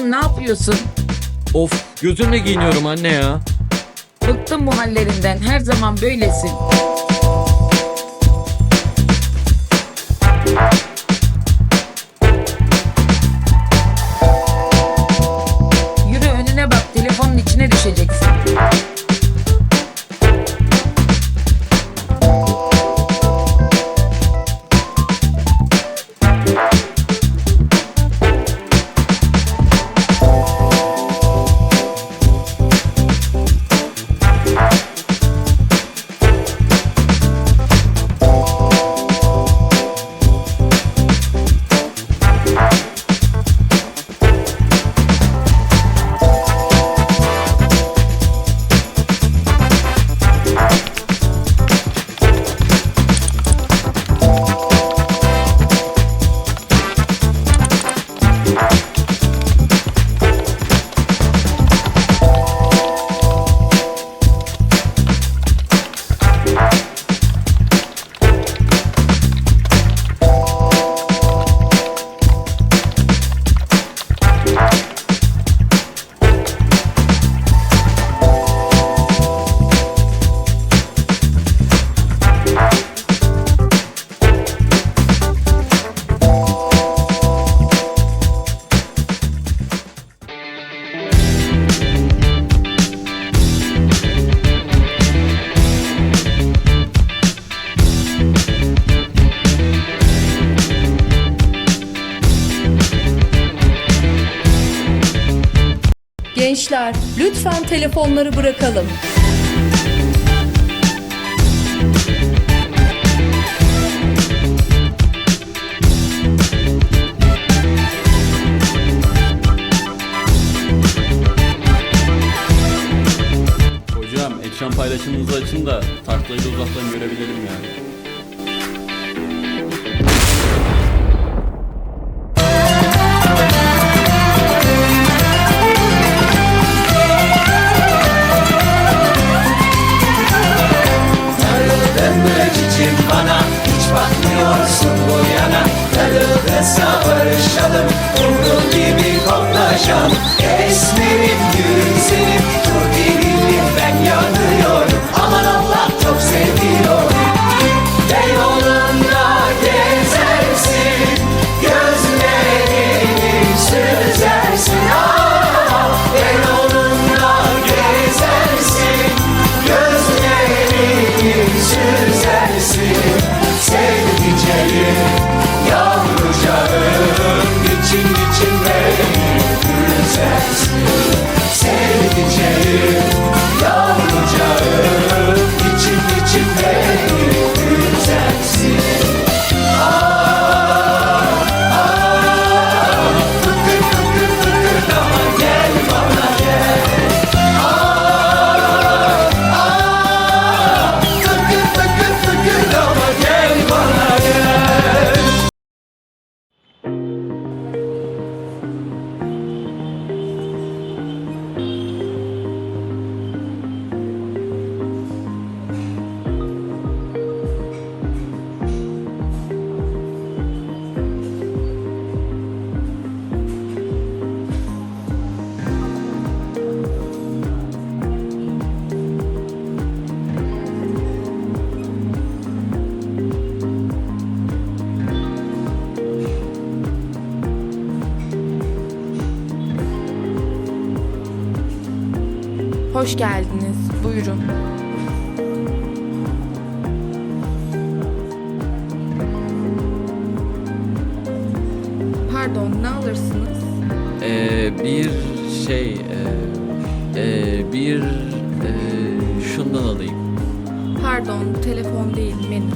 Oğlum ne yapıyorsun? Of gözümle giyiniyorum anne ya. Bıktım bu hallerinden. Her zaman böylesin. Gençler, lütfen telefonları bırakalım. Hocam ekran paylaşımınızı açın da taklayı uzaktan görebilelim yani. Sarıldın cicim bana Hiç bakmıyorsun bu yana. Darıldıysa barışalım Kumru gibi koklaşalım. Esmerim Dur Hoş geldiniz. Buyurun. Pardon, ne alırsınız? Ee, bir şey e, e, bir e, şundan alayım. Pardon, telefon değil, menü.